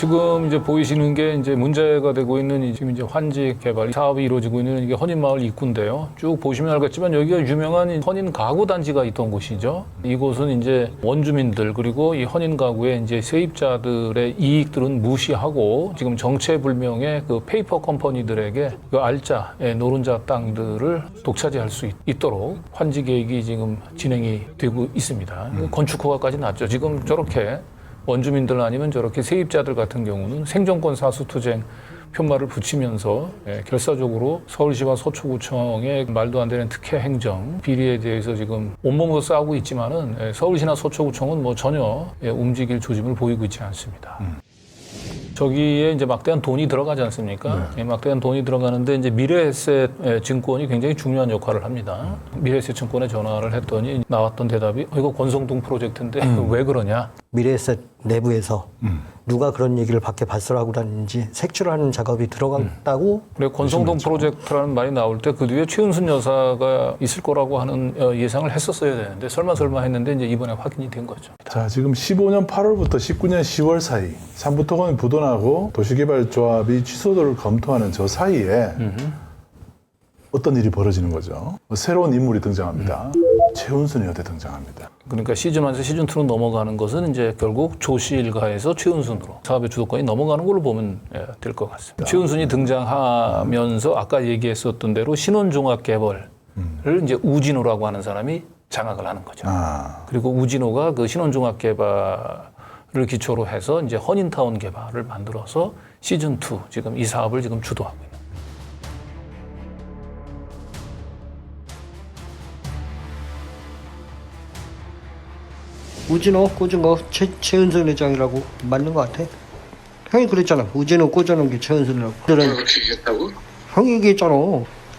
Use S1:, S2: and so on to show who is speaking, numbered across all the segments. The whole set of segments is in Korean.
S1: 지금 이제 보이시는 게 이제 문제가 되고 있는 이 지금 이제 환지 개발 사업이 이루어지고 있는 이게 헌인마을 입구인데요. 쭉 보시면 알겠지만 여기가 유명한 이 헌인 가구 단지가 있던 곳이죠. 이곳은 이제 원주민들 그리고 이 헌인 가구의 이제 세입자들의 이익들은 무시하고 지금 정체불명의 그 페이퍼 컴퍼니들에게 그 알짜 예, 노른자 땅들을 독차지할 수 있, 있도록 환지 계획이 지금 진행이 되고 있습니다. 건축 허가까지 났죠. 지금 저렇게 원주민들 아니면 저렇게 세입자들 같은 경우는 생존권 사수투쟁 편말을 붙이면서 예, 결사적으로 서울시와 서초구청의 말도 안 되는 특혜 행정 비리에 대해서 지금 온몸으로 싸우고 있지만은 예, 서울시나 서초구청은 뭐 전혀 예, 움직일 조짐을 보이고 있지 않습니다. 저기에 이제 막대한 돈이 들어가지 않습니까? 예, 막대한 돈이 들어가는데 이제 미래에셋 예, 증권이 굉장히 중요한 역할을 합니다. 미래에셋 증권에 전화를 했더니 나왔던 대답이 어, 이거 권성동 프로젝트인데 왜 그러냐?
S2: 미래에셋 내부에서 누가 그런 얘기를 밖에 발설하고 다니는지 색출하는 작업이 들어갔다고
S1: 그래 권성동 프로젝트라는 말이 나올 때 그 뒤에 최은순 여사가 있을 거라고 하는 어, 예상을 했었어야 되는데 설마 설마 했는데 이제 이번에 확인이 된 거죠.
S3: 자, 지금 15년 8월부터 19년 10월 사이 삼부토건 부도나 고 도시개발조합이 취소도를 검토하는 저 사이에 어떤 일이 벌어지는 거죠. 새로운 인물이 등장합니다. 최은순 여대 등장합니다.
S1: 그러니까 시즌 1에서 시즌 2로 넘어가는 것은 이제 결국 조씨 일가에서 최은순으로 사업의 주도권이 넘어가는 걸로 보면 예, 될것 같습니다. 최은순이 등장하면서 아까 얘기했었던 대로 신혼종합 개발을 이제 우진호라고 하는 사람이 장악을 하는 거죠.
S3: 아,
S1: 그리고 우진호가 그 신혼종합 개발 을 기초로 해서 이제 허닌타운 개발을 만들어서 시즌 2 지금 이 사업을 지금 주도하고 있는.
S2: 우진호 꽂은 거 최, 최은순 회장이라고 맞는 것 같아. 형이 그랬잖아. 우진호 꽂아놓은 게 최은순이라고. 그들은
S4: 그렇게 얘기했다고?
S2: 형이 얘기했잖아.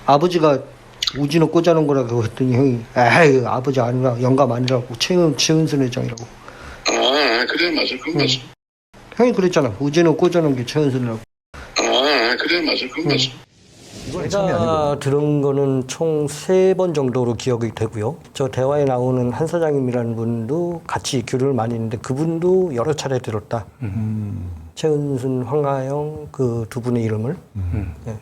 S2: 아버지가 우진호 꽂아놓은 거라고 했더니 형이 에이 아버지 아니라 영감 아니라고 최은, 최은순 회장이라고.
S4: 아, 그래, 맞아. 그건 맞아.
S2: 형이 그랬잖아. 우진호 꽂아놓은 게 최은순이라고.
S4: 아, 그래, 맞아. 그건 맞아.
S3: 이건 아니고.
S2: 제가 들은 거는 총 세 번 정도로 기억이 되고요. 저 대화에 나오는 한 사장님이라는 분도 같이 교류를 많이 했는데 그분도 여러 차례 들었다. 최은순, 황가영 그 두 분의 이름을. 예.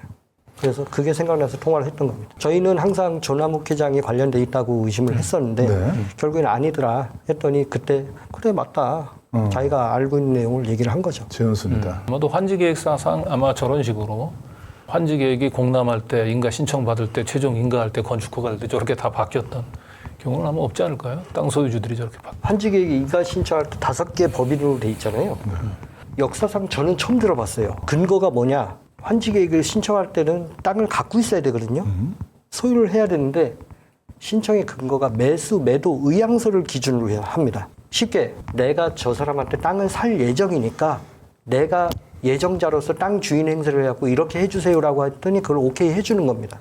S2: 그래서 그게 생각나서 통화를 했던 겁니다. 저희는 항상 조남욱 회장이 관련돼 있다고 의심을 했었는데
S3: 네.
S2: 결국엔 아니더라 했더니 그때 그래 맞다. 자기가 알고 있는 내용을 얘기를 한 거죠.
S3: 최은순이다.
S1: 아마도 환지 계획사상 아마 저런 식으로 환지 계획이 공람할 때 인가 신청 받을 때 최종 인가할 때 건축허 갈때 저렇게 다 바뀌었던 경우는 아마 없지 않을까요? 땅 소유주들이 저렇게 바.
S2: 한지계획 인가 신청할 때 다섯 개 법인으로 돼 있잖아요. 역사상 저는 처음 들어봤어요. 근거가 뭐냐? 환지계획을 신청할 때는 땅을 갖고 있어야 되거든요. 소유를 해야 되는데 신청의 근거가 매수, 매도, 의향서를 기준으로 해야 합니다. 쉽게 내가 저 사람한테 땅을 살 예정이니까 내가 예정자로서 땅 주인 행세를 해갖고 이렇게 해주세요라고 했더니 그걸 오케이 해주는 겁니다.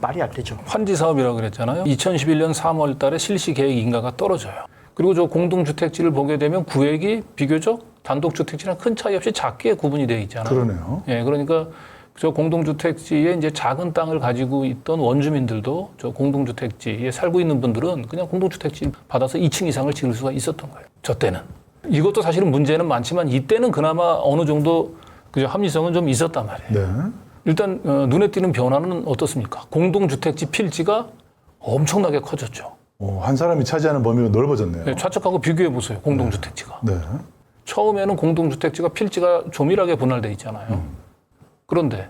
S2: 말이 안 되죠.
S1: 환지 사업이라고 그랬잖아요. 2011년 3월 달에 실시 계획 인가가 떨어져요. 그리고 저 공동주택지를 보게 되면 구획이 비교적 단독주택지랑 큰 차이 없이 작게 구분이 되어 있잖아요.
S3: 그러네요.
S1: 예, 그러니까 저 공동주택지에 이제 작은 땅을 가지고 있던 원주민들도 저 공동주택지에 살고 있는 분들은 그냥 공동주택지 받아서 2층 이상을 지을 수가 있었던 거예요. 저 때는. 이것도 사실은 문제는 많지만 이때는 그나마 어느 정도 그저 합리성은 좀 있었단 말이에요.
S3: 네.
S1: 일단 어, 눈에 띄는 변화는 어떻습니까? 공동주택지 필지가 엄청나게 커졌죠.
S3: 어, 한 사람이 차지하는 범위가 넓어졌네요.
S1: 네, 좌측하고 비교해 보세요. 공동주택지가.
S3: 네.
S1: 처음에는 공동주택지가 필지가 조밀하게 분할돼 있잖아요. 그런데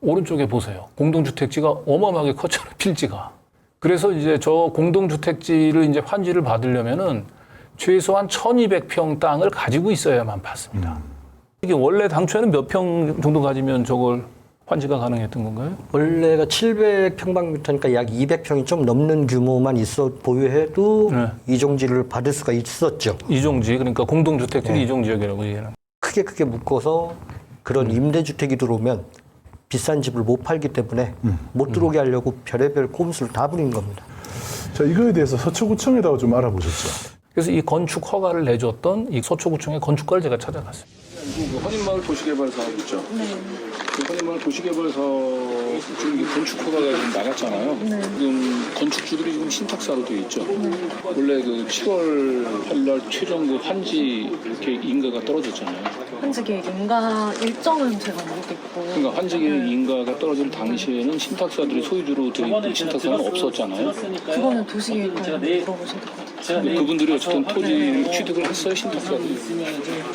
S1: 오른쪽에 보세요. 공동주택지가 어마어마하게 컸잖아요. 필지가. 그래서 이제 저 공동주택지를 이제 환지를 받으려면은 최소한 1200평 땅을 가지고 있어야만 받습니다. 이게 원래 당초에는 몇 평 정도 가지면 저걸 환지가 가능했던 건가요?
S2: 원래가 700평방미터니까 약 200평이 좀 넘는 규모만 있어 보유해도
S1: 네.
S2: 이종지를 받을 수가 있었죠.
S1: 이종지 그러니까 공동주택지를 이종지역이라고 얘기하는.
S2: 크게 크게 묶어서 그런 임대주택이 들어오면 비싼 집을 못 팔기 때문에 못 들어오게 하려고 별의별 꼼수를 다 부린 겁니다.
S3: 자, 이거에 대해서 서초구청에다가 좀 알아보셨죠?
S1: 그래서 이 건축 허가를 내줬던 이 서초구청의 건축가를 제가 찾아갔어요. 그 헌인마을 도시개발 사업 있죠? 네. 그 헌인마을 도시개발 사업 지금 건축 허가가 지금 나갔잖아요. 지금 건축주들이 지금 신탁사로 돼 있죠. 원래 그 7월 8일 최종 그 환지 계획 인가가 떨어졌잖아요.
S5: 현지 계획 인가 일정은 제가 모르겠고
S1: 그러니까 환지 계획 인가가 떨어질 당시에는 신탁사들이 소유주로 돼 있는 신탁사는 없었잖아요.
S5: 그거는 도시계획관에 물어보셔야 될것 같아요.
S1: 근데 그분들이 어쨌든 토지를 취득을 했어요, 신탁사들이.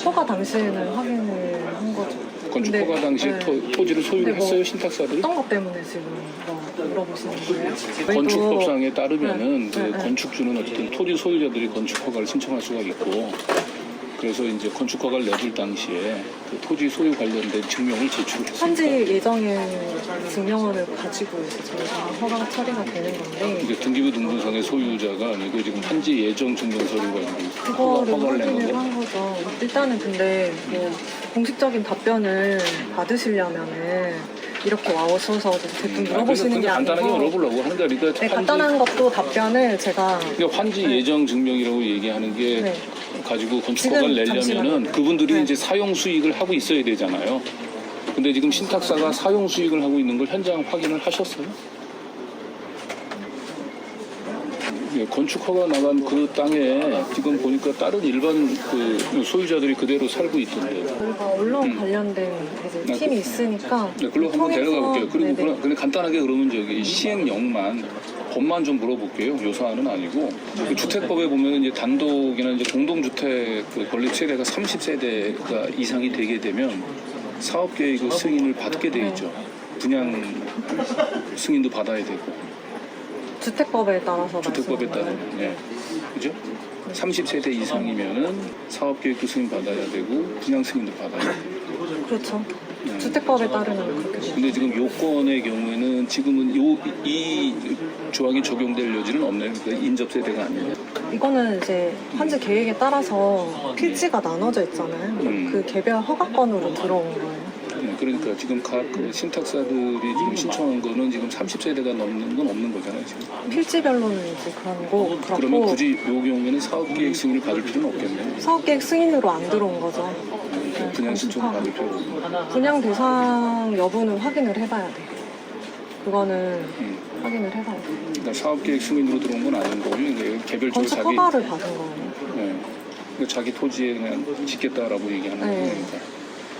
S5: 허가 당시에는 확인을 한 거죠.
S1: 건축
S5: 근데,
S1: 허가 당시에
S5: 네.
S1: 토, 지를 소유를
S5: 근데 뭐
S1: 했어요, 신탁사들이.
S5: 어떤 것 때문에 지금 뭐 물어보시는 거예요?
S1: 건축법상에 따르면은
S5: 네,
S1: 그
S5: 네, 네.
S1: 건축주는 어쨌든 토지 소유자들이 건축 허가를 신청할 수가 있고 그래서 이제 건축 허가를 내줄 당시에 그 토지 소유 관련된 증명을 제출했습니다.
S5: 현지 예정의 증명을 가지고 이제 저희가 허가 처리가 되는 건데
S1: 이게 등기부 등본상의 소유자가 아니고 지금 현지 예정 증명서를 가지고
S5: 그거를
S1: 허가를 낸
S5: 확인을 한 거죠. 일단은 근데 뭐 공식적인 답변을 받으시려면은 이렇게 와오셔서 대뜸 물어보시는 게
S1: 근데 간단하게
S5: 아니고
S1: 물어보려고 하는 게 아니라
S5: 네, 간단한 것도 답변을 제가
S1: 그러니까 환지 예정 증명이라고 얘기하는 게
S5: 네.
S1: 가지고 건축
S5: 지금
S1: 허가를 내려면은
S5: 잠시만요.
S1: 그분들이
S5: 네.
S1: 이제 사용 수익을 하고 있어야 되잖아요. 근데 지금 신탁사가 사용 수익을 하고 있는 걸 현장 확인을 하셨어요? 예, 건축 허가 나간 그 땅에 지금 보니까 다른 일반 그 소유자들이 그대로 살고 있던데.
S5: 저희가 언론 관련된 이제 팀이 있으니까
S1: 네, 글로 한번
S5: 통해서-
S1: 내려가 볼게요. 그리고
S5: 네네.
S1: 그냥 간단하게 그러면 저기 시행령만 법만 좀 물어볼게요. 요사안은 아니고 그 주택법에 보면 이제 단독이나 이제 공동주택 그 건립 세대가 30세대가 이상이 되게 되면 사업 계획 승인을 받게 돼 있죠. 분양 승인도 받아야 되고
S5: 주택법에 따라서
S1: 주택법에
S5: 말씀하는
S1: 따르면
S5: 거예요.
S1: 예. 그죠? 30세대 이상이면은 사업 계획도 승인 받아야 되고 분양 승인도 받아야 되고
S5: 그렇죠.
S1: 네.
S5: 주택법에 따르면 그렇게 돼요.
S1: 근데 지금 요건의 경우에는 지금은 요 이 조항이 적용될 여지는 없네요. 그러니까 인접 세대가 아니에요.
S5: 이거는 이제 현재 계획에 따라서 필지가 나눠져 있잖아요.
S1: 음.
S5: 그 개별 허가권으로 들어온 거예요.
S1: 네, 그러니까 지금 각그 신탁사들이 지금 신청한 거는 지금 30세대가 넘는 건 없는 거잖아요. 지금.
S5: 필지별로는 이제 그런 거
S1: 그러면
S5: 그렇고
S1: 굳이 요 경우에는 사업 계획 승인을 받을 필요는 없겠네요.
S5: 사업계획 승인으로 안 들어온 거죠. 네,
S1: 분양 신청을. 필요가 없고.
S5: 분양 대상 여부는 확인을 해봐야 돼. 그거는
S1: 음.
S5: 확인을 해봐야 돼.
S1: 그러니까 사업 계획 승인으로 들어온 건 아닌 거고 이게 개별적으로
S5: 건축
S1: 자기
S5: 허가를 받은 거예요.
S1: 네. 그러니까 자기 토지에 그냥 짓겠다라고 얘기하는
S5: 네.
S1: 거니까.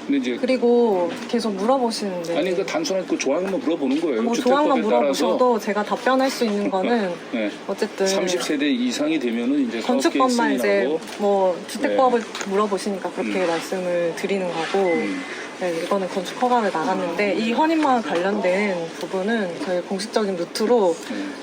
S1: 근데 이제
S5: 그리고 계속 물어보시는데
S1: 아니 그 단순한 그 조항만 물어보는 거예요.
S5: 뭐 조항만
S1: 주택법에 따라서
S5: 물어보셔도 제가 답변할 수 있는 거는
S1: 네.
S5: 어쨌든
S1: 30세대 이상이 되면은 이제
S5: 건축법만 이제
S1: 승인하고
S5: 뭐 주택법을 물어보시니까 그렇게 말씀을 드리는 거고
S1: 음.
S5: 네, 이거는 건축 허가를 나갔는데 이 헌인마을 관련된 부분은 저희 공식적인 루트로
S1: 음.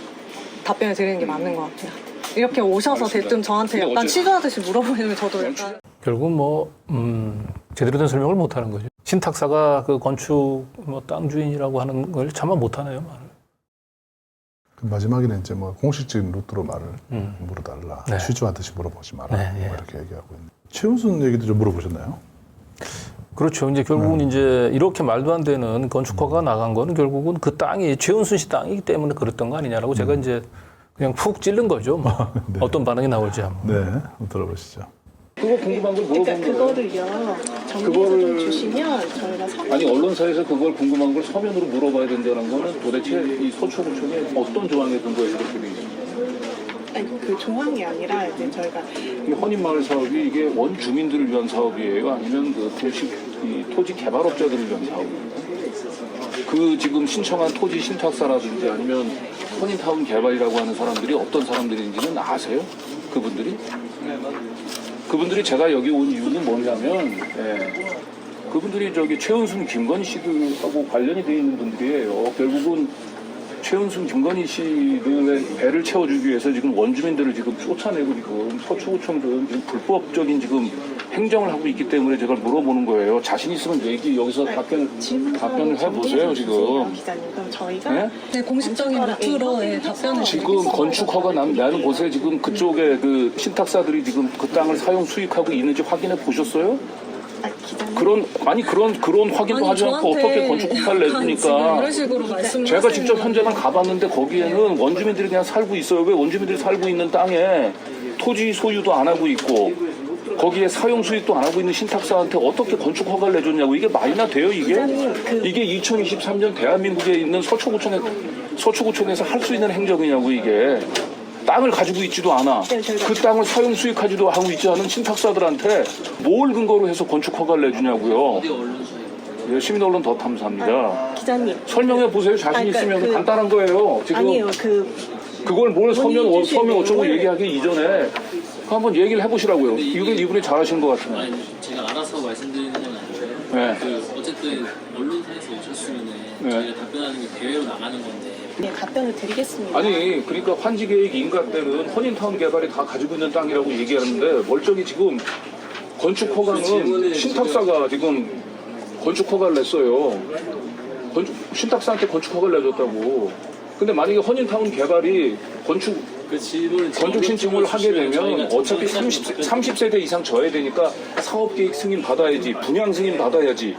S5: 답변을 드리는 게 맞는 것 같아요. 이렇게 오셔서
S1: 알겠습니다.
S5: 대뜸 저한테
S1: 근데
S5: 약간
S1: 어째-
S5: 취조하듯이 물어보시면 저도 약간
S1: 결국 뭐 음, 제대로 된 설명을 못 하는 거죠. 신탁사가 그 건축 뭐 땅 주인이라고 하는 걸 차마 못 하네요, 말을.
S3: 그 마지막에는 이제 뭐 공식적인 루트로 말을
S1: 음.
S3: 물어달라.
S1: 네.
S3: 취조하듯이 물어보지 마라.
S1: 네, 예.
S3: 뭐 이렇게 얘기하고 있는. 최은순 얘기도 좀 물어보셨나요?
S1: 그렇죠. 이제 결국은
S3: 네.
S1: 이제 이렇게 말도 안 되는 건축허가 나간 거는 결국은 그 땅이 최은순 씨 땅이기 때문에 그랬던 거 아니냐라고 제가 이제 그냥 푹 찔른 거죠. 뭐.
S3: 네.
S1: 어떤 반응이 나올지 한번.
S3: 네, 들어보시죠.
S1: 그거 궁금한 걸
S6: 그러니까 그거를요 정리해서 좀 주시면 저희가 상
S1: 아니 언론사에서 그걸 궁금한 걸 서면으로 물어봐야 된다는 거는 도대체 이 소초구청에 어떤 조항에 근거해서 그렇게 돼 있는
S6: 아니 그 조항이 아니라 이제 저희가
S1: 이 헌인마을 사업이 이게 원주민들을 위한 사업이에요? 아니면 그 도시 이 토지 개발업자들을 위한 사업이에요? 그 지금 신청한 토지 신탁사라든지 아니면 헌인타운 개발이라고 하는 사람들이 어떤 사람들인지는 아세요? 그분들이? 그분들이 제가 여기 온 이유는 뭐냐면 예, 그분들이 저기 최은순 김건희 씨들하고 관련이 돼 있는 분들이에요. 결국은 최은순 김건희 씨들의 배를 채워주기 위해서 지금 원주민들을 지금 쫓아내고 지금 서초구청은 지금 불법적인 지금 행정을 하고 있기 때문에 제가 물어보는 거예요. 자신 있으면 얘기 여기서 답변 답변을 해보세요 지금.
S6: 기자님 그럼 저희가
S1: 네?
S5: 네, 공식적인 루트로 예, 답변을
S1: 지금 건축 허가 난 나는 보세요. 지금 그쪽에 그 신탁사들이 지금 그 땅을 사용 수익하고 있는지 확인해 보셨어요?
S6: 아, 기자님
S1: 그런 아니 그런 그런 확인도 하지 않고 어떻게 건축 허가를
S5: 지금
S1: 내줍니까?
S5: 이런 식으로 말씀을
S1: 제가
S5: 하시는
S1: 직접 현장을 가봤는데 거기에는 원주민들이 그냥 살고 있어요. 왜 원주민들이 살고 있는 땅에 토지 소유도 안 하고 있고
S7: 거기에 사용 수익도 안 하고 있는 신탁사한테 어떻게 건축 허가를 내줬냐고 이게 말이나 돼요 이게?
S6: 그-
S7: 이게 2023년 대한민국에 있는 서초구청에 서초구청에서 할 수 있는 행정이냐고 이게 땅을 가지고 있지도 않아.
S6: 네, 저희가-
S7: 그 땅을 사용 수익하지도 하고 있지 않은 신탁사들한테 뭘 근거로 해서 건축 허가를 내주냐고요. 예, 시민 언론 더 탐사합니다.
S6: 기자님.
S7: 설명해 보세요. 자신
S6: 아니, 그러니까
S7: 있으면
S6: 그-
S7: 간단한 거예요. 지금
S6: 아니에요. 그
S7: 그걸 뭘 서면
S6: 본인이
S7: 어,
S6: 주신
S7: 서면 어쩌고
S6: 내용을-
S7: 얘기하기 이전에 한번 얘기를 해보시라고요. 이분 이분이 잘하신 것 같아요.
S8: 아니 제가 알아서 말씀드리는 건 아니고요.
S7: 네.
S8: 그 어쨌든 언론사에서 오셨으면은
S7: 네.
S8: 저희가 답변하는 게 대외로 나가는 건데
S6: 네, 답변을 드리겠습니다.
S7: 아니 그러니까 환지 계획 인가 때는 허닌타운 개발이 다 가지고 있는 땅이라고 얘기하는데 멀쩡히 지금 건축
S8: 그
S7: 허가는
S8: 질문을
S7: 신탁사가 지금 건축 허가를 냈어요. 건축, 신탁사한테 건축 허가를 내줬다고. 근데 만약에 허닌타운 개발이 건축
S8: 그
S7: 건축 신청을 하게 되면 어차피 30, 30세대 이상 져야 되니까 사업계획 승인 받아야지 분양 승인 받아야지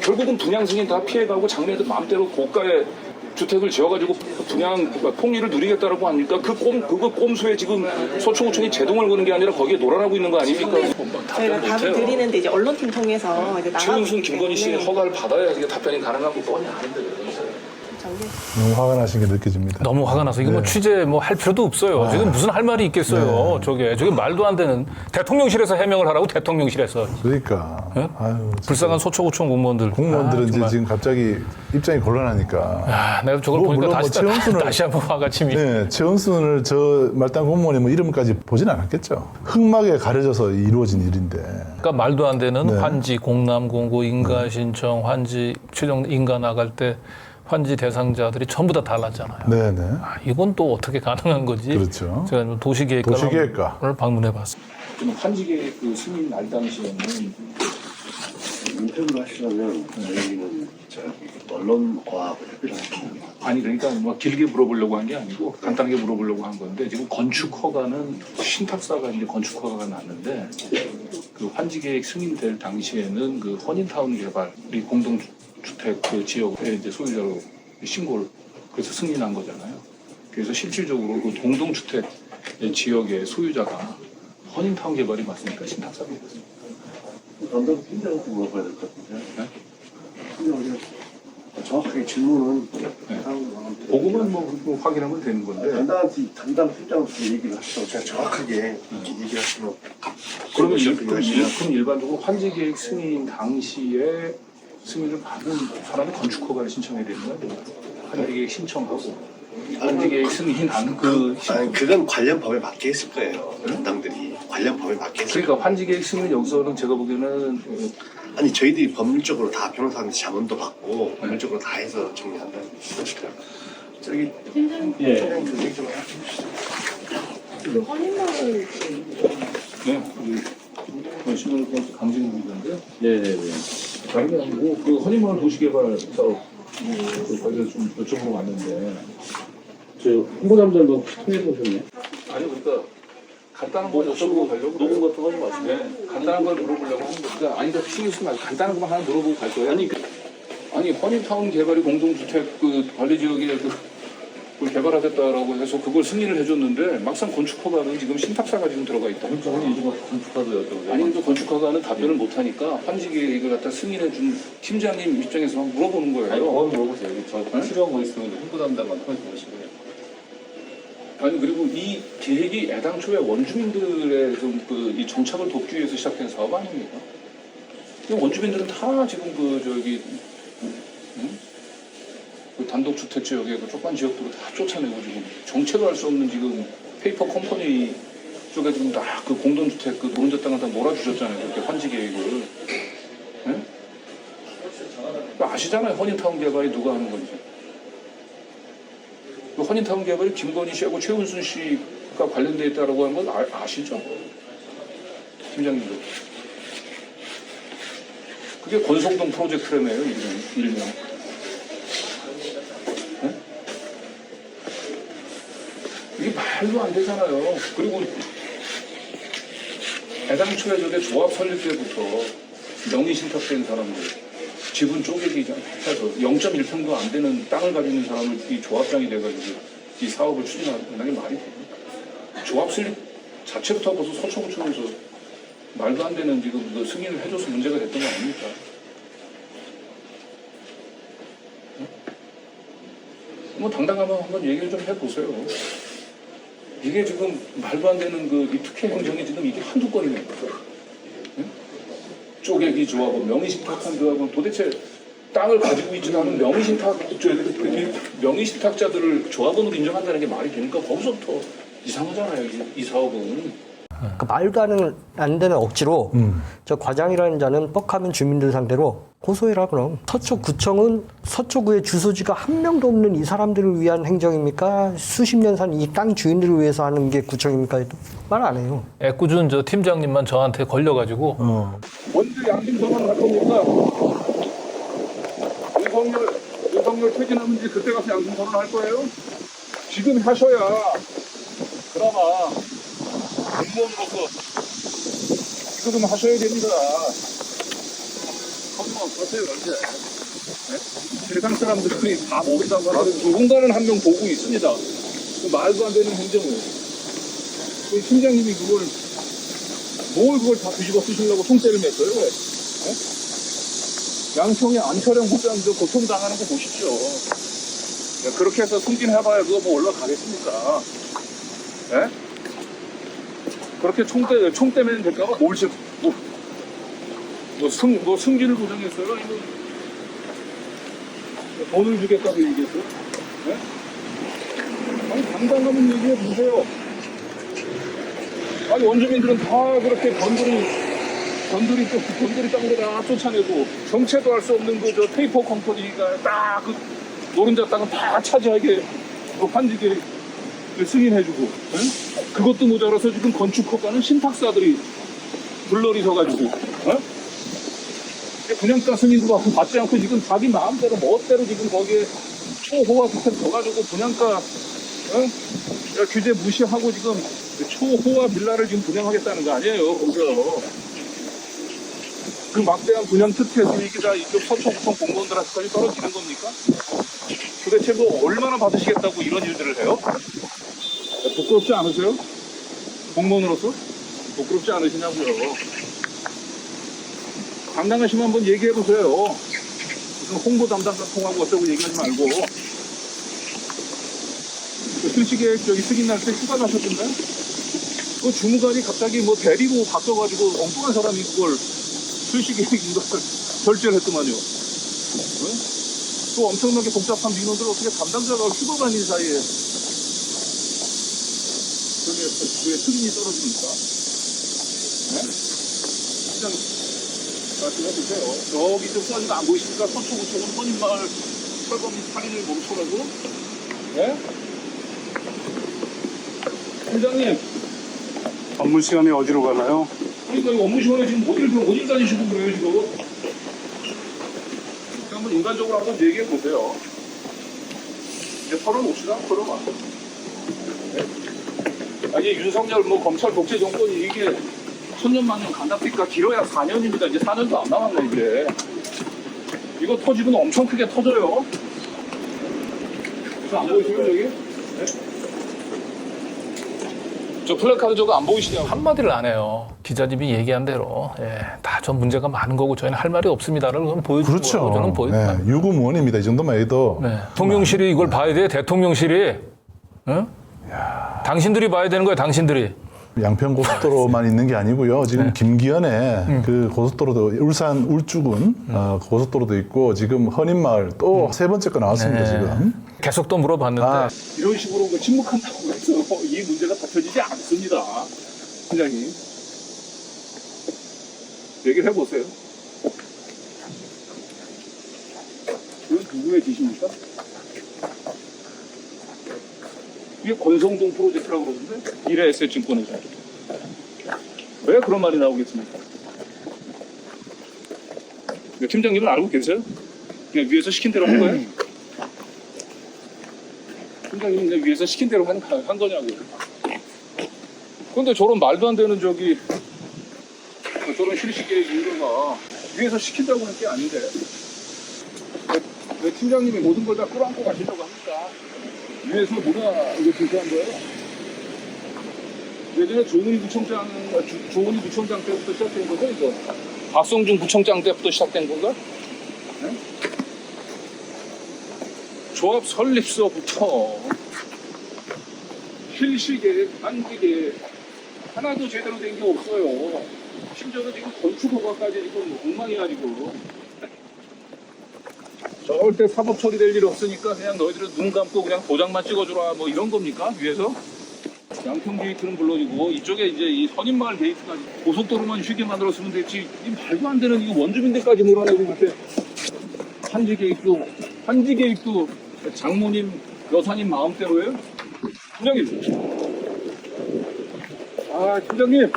S7: 결국은 분양 승인 다 피해가고 장래에도 마음대로 고가의 주택을 지어가지고 분양 폭리를 누리겠다라고 하니까 그 꼼, 그거 꼼수에 지금 서초구청이 제동을 거는 게 아니라 거기에 놀아나고 있는 거 아닙니까?
S6: 저희가 답을 드리는데 이제 언론팀 통해서 이제 나가고
S7: 최은순,
S6: 있기
S7: 김건희 씨의
S6: 때문에
S7: 허가를 받아야 이게 답변이 가능한 거 뻔히 아는데.
S3: 너무 화가 나신 게 느껴집니다.
S1: 너무 화가 나서 이거 뭐
S3: 네.
S1: 취재 뭐 할 필요도 없어요. 지금 무슨 할 말이 있겠어요. 저게 저게 말도 안 되는 대통령실에서 해명을 하라고 대통령실에서
S3: 그러니까
S1: 예?
S3: 아유, 진짜.
S1: 불쌍한 소초구청 공무원들
S3: 공무원들은
S1: 아,
S3: 이제
S1: 정말.
S3: 지금 갑자기 입장이 곤란하니까.
S1: 아, 내가 저걸
S3: 뭐,
S1: 보니까
S3: 물론
S1: 다시
S3: 뭐 최은순을-
S1: 다시 한번 화가 침이
S3: 네, 최은순을 저 말단 공무원의 뭐 이름까지 보진 않았겠죠. 흑막에 가려져서 이루어진 일인데.
S1: 그러니까 말도 안 되는
S3: 네.
S1: 환지 공람 공고 인가 신청 환지 최종 인가 나갈 때 환지 대상자들이 전부 다 달랐잖아요.
S3: 네네.
S1: 아, 이건 또 어떻게 가능한 거지?
S3: 그렇죠.
S1: 제가 좀 도시계획과를
S3: 도시계획과.
S1: 방문해봤습니다.
S7: 좀 환지계획 그 승인 날 당시에는
S9: 인터뷰를 하시려면 여기는 저 언론과 협의를
S7: 아니 그러니까 뭐 길게 물어보려고 한 게 아니고 간단하게 물어보려고 한 건데 지금 건축 허가는 신탁사가 이제 건축 허가가 났는데 그 환지계획 승인될 당시에는 그 허닌타운 개발이 공동 주택 그 지역의 이제 소유자로 신고를 그래서 승인한 거잖아요. 그래서 실질적으로 그 공동주택 지역의 소유자가 허닌타운 개발이 맞습니까? 신탁사가 맞습니까?
S9: 담당 팀장한테 물어봐야 될 것 같은데.
S7: 네?
S9: 팀장님 정확하게 질문은
S7: 네. 그거만 뭐, 뭐 확인하면 되는 건데
S9: 담당 담당 팀장한테 얘기를 하시고 제가 정확하게 얘기를 하시면
S7: 그러면 일, 그럼, 일반적으로 환지 계획 승인 당시에 승인을 받은 사람이 건축허가를 신청해야 되는 거야? 환지계획 신청하고 환지계획 승인한 그 신-
S9: 아니 그건 관련 법에 맞게 했을 거예요. 담당들이 관련 법에 맞게 했을 거예요.
S7: 그러니까 환지계획 승인 여기서는 제가 보기에는 어,
S9: 아니 저희들이 법률적으로 다 변호사한테 자문도 받고 법률적으로 다 해서 정리한다. 저기
S7: 예.
S9: 팀장님 그 얘기 좀 해주시죠.
S7: 네, 그 신문 강진국인데요. 네 네 네. 게 아니고 그 허니마을 도시개발 사업 그 거기서 좀 여쭤보러 왔는데.
S8: 저 홍보 담당도 통해서 오셨네.
S7: 아니 그러니까 간단한 거 여쭤보고 가려고 녹음 같은 거 하지 마시고. 네, 간단한 걸 물어보려고 하는 거니까 아니 더 신경 쓰지 말고 간단한 것만 하나 물어보고 갈 거예요. 아니 그, 아니 허니타운 개발이 공동주택 그 관리 지역에 그 그걸 개발하겠다라고 해서 그걸 승인을 해줬는데 막상 건축허가는 지금 신탁사가 지금 들어가 있다.
S8: 건축가도 여쭤보세요.
S7: 아니 근데 건축허가는 답변을 못하니까 환지계획을 갖다 승인해준 팀장님 입장에서 막 물어보는 거예요.
S8: 그건 물어보세요. 저 필요한 거 있으면 홍보 담당만 통해서 오시고요.
S7: 아니 그리고 이 계획이 애당초에 원주민들의 좀그이 정착을 돕기 위해서 시작된 사업 아닙니까? 원주민들은 다 지금 그 저기 응? 그 단독주택 지역의 그 조그만 지역들을 다 쫓아내고 지금 정체도 할 수 없는 지금 페이퍼 컴퍼니 쪽에 지금 다 그 공동주택 그 노른자 땅을 다 몰아주셨잖아요. 그렇게 환지 계획을. 예? 그 아시잖아요. 허니타운 개발이 누가 하는 건지. 그 허니타운 개발이 김건희 씨하고 최은순 씨가 관련돼 있다라고 하는 건 아, 아시죠? 팀장님도. 그게 권성동 프로젝트라며요, 이름, 일명. 말도 안 되잖아요. 그리고 애당초에 저게 조합 설립 때부터 명의 신탁된 사람들, 지분 쪼개기 해서 0.1평도 안 되는 땅을 가지고 있는 사람을 이 조합장이 돼가지고 이 사업을 추진하는 게 말이 돼요. 조합 설립 자체부터 벌써 서초구청에서 말도 안 되는 지금 그 승인을 해줘서 문제가 됐던 거 아닙니까? 응? 뭐 당당하면 한번 얘기를 좀 해보세요. 이게 지금 말도 안 되는 그이 특혜 행정이 지금 이게 한두 건이니까. 응? 쪼개기 조합은 명의신탁한 조합은 도대체 땅을 가지고 있지도 않은 명의신탁 명의신탁자들을 조합원으로 인정한다는 게 말이 되니까 거기서부터 이상하잖아요. 이, 이 사업은.
S2: 그 말도 안, 안 되는 억지로
S3: 음.
S2: 저 과장이라는 자는 뻑하면 주민들 상대로 고소해라 그럼 서초구청은 서초구의 주소지가 한 명도 없는 이 사람들을 위한 행정입니까 수십 년 산 이 땅 주인들을 위해서 하는 게 구청입니까 말 안 해요
S1: 애꿎은 저 팀장님만 저한테 걸려가지고
S3: 어.
S7: 먼저 양심 선언을 할 겁니까? 윤석열, 윤석열 퇴진하면 이제 그때 가서 양심 선언을 할 거예요? 지금 하셔야 그나마 공무원으로서 지금 하셔야 됩니다. 한번 하세요, 이제. 네? 세상 사람들이 다 모른다고 하는 누군가는 한 명 보고 있습니다. 그 말도 안 되는 행정을. 그 팀장님이 그걸 뭘 그걸 다 뒤집어 쓰시려고 총대를 맸어요? 왜? 예? 양평의 안철영 국장 저 고통당하는 거 보십시오. 야, 그렇게 해서 승진해봐야 그거 뭐 올라가겠습니까? 예? 그렇게 총대, 총대 매는 될까봐 뭘 지, 뭐, 뭐, 승, 뭐 승진을 보장했어요? 아니면 돈을 주겠다고 얘기했어요? 예? 아니, 당당하면 얘기해 보세요. 아니 원주민들은 다 그렇게 건드리 또 건드리 땅으로 다 쫓아내고 정체도 할 수 없는 그 저 페이퍼 컴퍼니가 딱 그 노른자 땅을 다 차지하게 그 환지게 그 승인해주고 응? 그것도 모자라서 지금 건축허가는 신탁사들이 물러리 서가지고 어? 분양가 승인도 받고 받지 않고 지금 자기 마음대로 멋대로 지금 거기에 초호화 주택 져가지고 분양가 어? 야, 규제 무시하고 지금 초호화 빌라를 지금 분양하겠다는 거 아니에요, 거기서. 그 막대한 분양 특혜 수익이 다 이쪽 서초구청 공무원들한테까지 떨어지는 겁니까? 도대체 뭐 얼마나 받으시겠다고 이런 일들을 해요? 부끄럽지 않으세요? 공무원으로서? 부끄럽지 않으시냐고요. 당당하시면 한번 얘기해보세요. 무슨 홍보 담당자 통하고 어쩌고 얘기하지 말고. 그 실시계 저기 승인 날 때 휴가 가셨던데? 그 주무관이 갑자기 뭐 대리로 바뀌어가지고 엉뚱한 사람이 그걸 실시계 인가 결제를 했더만요. 응? 또 엄청나게 복잡한 민원들을 어떻게 담당자가 휴가 가는 사이에 왜 승인이 떨어집니까? 네? 그냥 말씀해 주세요. 저기 좀 써진 거안 보이십니까? 서초구청은 선임마을 철거 및 살인을 멈춰라고? 네? 팀장님,
S8: 업무 시간에 어디로 가나요?
S7: 그러니까 이 업무 시간에 지금 어딜, 어딜 다니시고 그래요, 지금? 한번 인간적으로 한번 얘기해 보세요. 이제 털어놓읍시다, 털어놔. 네? 아니, 윤석열 뭐 검찰 독재 정권이 이게 천년 만년 간답니까? 길어야 4년입니다. 이제 4년도 안 남았네, 이제. 이거 터지면 엄청 크게 터져요. 저안 보이시죠, 여기? 네? 저 플래카드 저거 안 보이시냐고.
S1: 한마디를 안 해요. 기자님이 얘기한 대로 예, 다전 문제가 많은 거고 저희는 할 말이 없습니다라는 건 보여주고
S3: 그렇죠.
S1: 저는 보여.
S3: 네, 유구무원입니다. 이 정도만 해도
S1: 네. 대통령실이 이걸 봐야 돼. 대통령실이. 응? 당신들이 봐야 되는 거예요. 당신들이.
S3: 양평 고속도로만 있는 게 아니고요. 지금 김기현에 그 고속도로도 울산 울주군 어, 고속도로도 있고 지금 헌인마을 또세 번째 거 나왔습니다.
S1: 네.
S3: 지금.
S1: 계속 또 물어봤는데
S3: 아.
S7: 이런 식으로 그 침묵한다고 해서 이 문제가 닥쳐지지 않습니다. 팀장님. 얘기를 해보세요. 이건 누구의 지시입니까? 이게 권성동 프로젝트라고 그러는데 미래에셋 증권에서 왜 그런 말이 나오겠습니까? 그 팀장님은 알고 계세요? 그냥 위에서 시킨 대로 한 거예요? 팀장님이 그냥 위에서 시킨 대로 한, 한 거냐고요. 근데 저런 말도 안 되는 저기 저런 실시계 인가가 위에서 시킨다고 하는 게 아닌데 왜, 왜 팀장님이 모든 걸 다 끌어안고 가시려고 합니까? 위에서 누가 이거 지시한 거예요? 예전에 조은희 주- 조은희 부총장 때부터 시작된 거죠, 이거? 박성중 부총장 때부터 시작된 건가? 네? 조합 설립서부터 실시계, 단기계 하나도 제대로 된 게 없어요. 심지어는 지금 건축 허가까지 지금 엉망이야 지금. 절대 사법 처리될 일 없으니까 그냥 너희들은 눈 감고 그냥 도장만 찍어주라 뭐 이런 겁니까? 위에서? 양평 게이트는 물론이고 이쪽에 이제 이 선인마을 게이트까지 고속도로만 쉬게 만들었으면 됐지. 이 말도 안 되는 이 원주민들까지 몰아내고 그때 한지 게이트도 한지 게이트도 장모님 여사님 마음대로예요? 팀장님. 아 팀장님.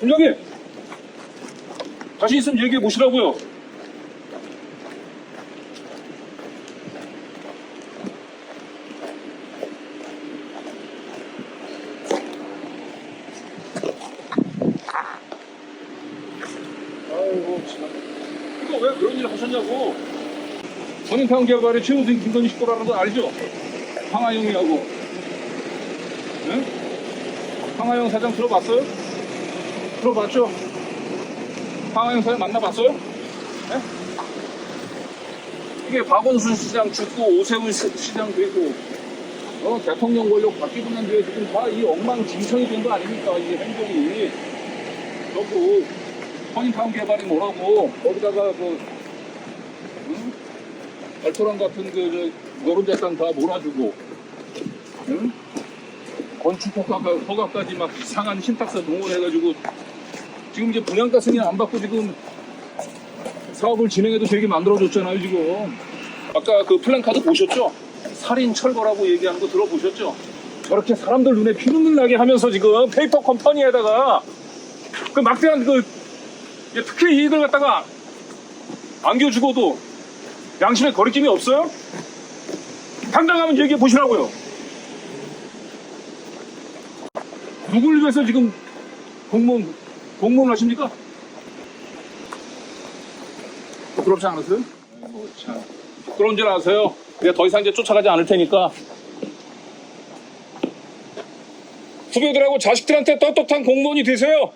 S7: 팀장님. 자신 있으면 얘기해 보시라고요 아이고 참 이거 왜 그런 일을 하셨냐고 선인타운 개발의 최우선 김건희 식구라는 거 알죠? 황하영이하고 응? 황하영 사장 들어봤어요? 들어봤죠? 황하영 사장 만나봤어요? 네? 이게 박원순 시장 죽고 오세훈 시- 시장 되고 어, 대통령 권력 바뀌고 난 뒤에 지금 다 이 엉망진창이 된 거 아닙니까? 이 행정이 너무 선인타운 개발이 뭐라고 거기다가 그 응? 알토란 같은 그 저, 노른자 땅 다 몰아주고 응? 건축 허가가, 허가까지 막 이상한 신탁사 동원해가지고 지금 이제 분양가 승인 안 받고 지금 사업을 진행해도 되게 만들어줬잖아요 지금 아까 그 플랜카드 보셨죠? 살인 철거라고 얘기하는 거 들어보셨죠? 저렇게 사람들 눈에 피눈물 나게 하면서 지금 페이퍼 컴퍼니에다가 그 막대한 그 예, 특히 이들 갖다가 안겨주고도 양심의 거리낌이 없어요? 당당하면 얘기해 보시라고요. 누굴 위해서 지금 공무원, 공무원 하십니까? 부끄럽지 않으세요? 아이고, 참. 부끄러운 줄 아세요? 내가 더 이상 이제 쫓아가지 않을 테니까. 후배들하고 자식들한테 떳떳한 공무원이 되세요.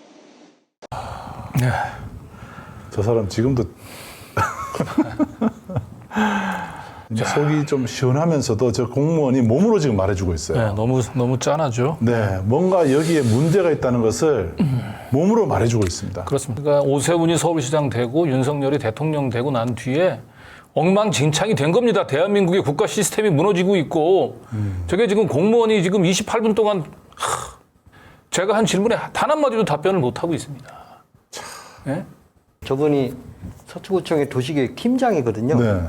S3: 저 사람 지금도 속이 좀 시원하면서도 저 공무원이 몸으로 지금 말해주고 있어요.
S1: 네, 너무 너무 짠하죠.
S3: 네, 뭔가 여기에 문제가 있다는 것을 몸으로 말해주고 있습니다.
S1: 그렇습니다. 그러니까 오세훈이 서울시장 되고 윤석열이 대통령 되고 난 뒤에 엉망진창이 된 겁니다. 대한민국의 국가 시스템이 무너지고 있고 저게 지금 공무원이 지금 28분 동안 하, 제가 한 질문에 단 한마디도 답변을 못 하고 있습니다. 예?
S2: 저분이 서초구청의 도시계획 팀장이거든요.
S3: 네,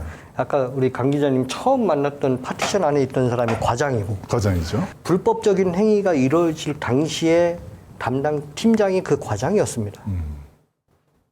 S2: 아까 우리 강 기자님 처음 만났던 파티션 안에 있던 사람이 과장이고
S3: 과장이죠.
S2: 불법적인 행위가 이루어질 당시에 담당 팀장이 그 과장이었습니다.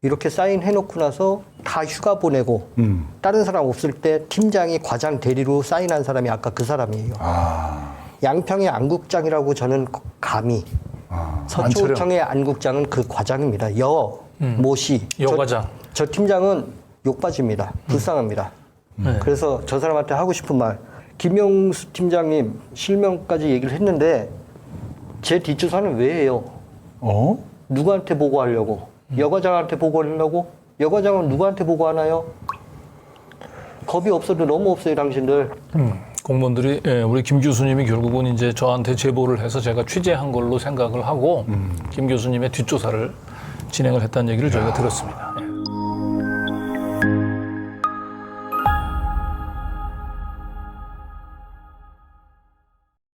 S2: 이렇게 사인해놓고 나서 다 휴가 보내고
S3: 음.
S2: 다른 사람 없을 때 팀장이 과장 대리로 사인한 사람이 아까 그 사람이에요.
S3: 아,
S2: 양평의 안국장이라고 저는 감히
S3: 아.
S2: 서초청의 안국장은 그 과장입니다. 여, 모시.
S1: 여과장.
S2: 저, 저 팀장은 욕받입니다. 불쌍합니다.
S1: 네.
S2: 그래서 저 사람한테 하고 싶은 말. 김영수 팀장님 실명까지 얘기를 했는데 제 뒷조사는 왜 해요?
S3: 어?
S2: 누구한테 보고하려고? 여과장한테 보고하려고? 여과장은 누구한테 보고하나요? 겁이 없어도 너무 없어요, 당신들.
S1: 공무원들이 예, 우리 김 교수님이 결국은 이제 저한테 제보를 해서 제가 취재한 걸로 생각을 하고 김 교수님의 뒷조사를 진행을 했다는 얘기를 저희가 들었습니다.